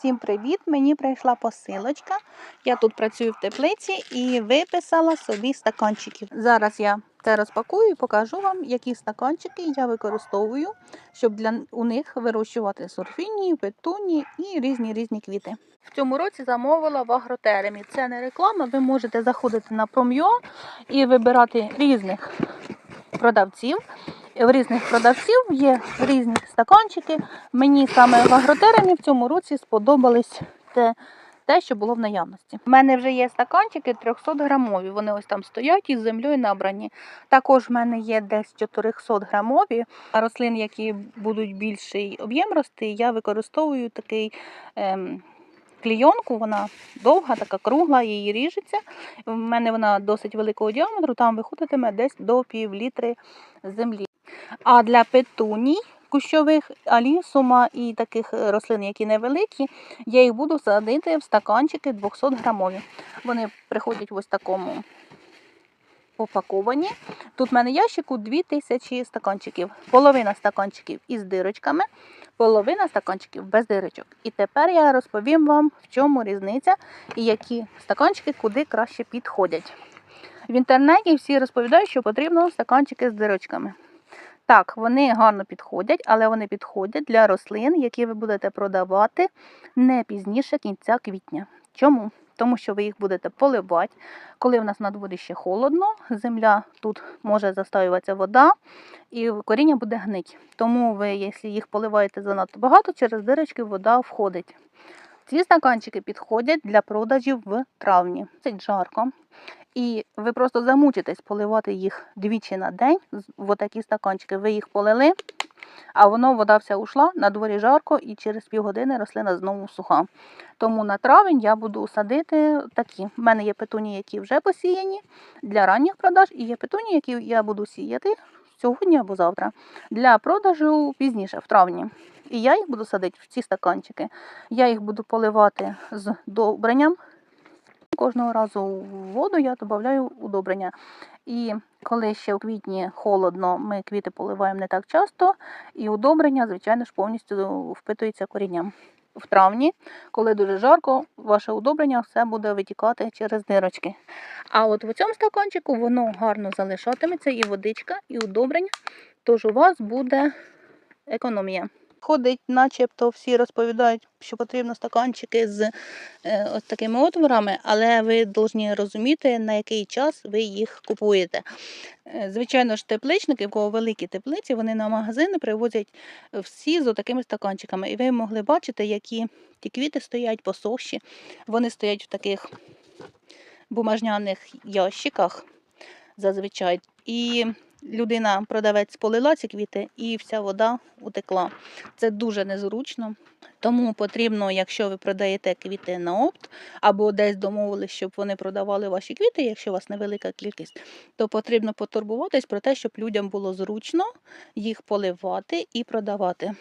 Всім привіт! Мені прийшла посилочка. Я тут працюю в теплиці і виписала собі стаканчиків. Зараз я це розпакую і покажу вам, які стаканчики я використовую, щоб для у них вирощувати сурфінії, петуні і різні різні квіти. В цьому році замовила в агротеремі. Це не реклама. Ви можете заходити на Prom.ua і вибирати різних продавців. В різних продавців є різні стаканчики. Мені саме в агротеремі в цьому році сподобались те, те, що було в наявності. У мене вже є стаканчики 300 грамові. Вони ось там стоять із землею набрані. Також в мене є десь 400 грамові. Рослин, які будуть більший об'єм рости, я використовую такий. Ем, Клійонку, вона довга, така кругла, її ріжеться. В мене вона досить великого діаметру, там виходитиме десь до пів літри землі. А для петуній кущових алісума і таких е, рослин, які невеликі, я їх буду садити в стаканчики 200 грамові. Вони приходять в ось такому упаковані. Тут в мене ящику 2000 стаканчиків. Половина стаканчиків із дирочками, половина стаканчиків без дирочок. І тепер я розповім вам, в чому різниця і які стаканчики куди краще підходять. В інтернеті всі розповідають, що потрібно стаканчики з дирочками. Так, вони гарно підходять, але вони підходять для рослин, які ви будете продавати не пізніше кінця квітня. Чому? Тому що ви їх будете поливати, коли в нас на дворі ще холодно, земля тут може застаюватися вода, і коріння буде гнить. Тому ви, якщо їх поливаєте занадто багато, через дирочки вода входить. Ці стаканчики підходять для продажів в травні. Це жарко. І ви просто замучитесь поливати їх двічі на день в отакі стаканчики. Ви їх полили, а воно вода вся ушла, на дворі жарко, і через півгодини рослина знову суха. Тому на травень я буду садити такі. У мене є петуні, які вже посіяні для ранніх продаж, і є петуні, які я буду сіяти сьогодні або завтра для продажу пізніше, в травні. І я їх буду садити в ці стаканчики. Я їх буду поливати з добренням. Кожного разу в воду я додаю удобрення. І коли ще в квітні холодно, ми квіти поливаємо не так часто, і удобрення, звичайно ж, повністю впитується корінням. В травні, коли дуже жарко, ваше удобрення все буде витікати через дирочки. А от в цьому стаканчику воно гарно залишатиметься, і водичка, і удобрення, тож у вас буде економія. Ходить, начебто всі розповідають, що потрібно стаканчики з е, ось такими отворами, але ви повинні розуміти, на який час ви їх купуєте. Е, Звичайно ж, тепличники, в кого великі теплиці, вони на магазини привозять всі з такими стаканчиками. І ви могли бачити, які ті квіти стоять посохші. Вони стоять в таких бумажняних ящиках зазвичай. І людина, продавець, полила ці квіти, і вся вода утекла. Це дуже незручно. Тому потрібно, якщо ви продаєте квіти на опт, або десь домовились, щоб вони продавали ваші квіти, якщо у вас невелика кількість, то потрібно потурбуватись про те, щоб людям було зручно їх поливати і продавати.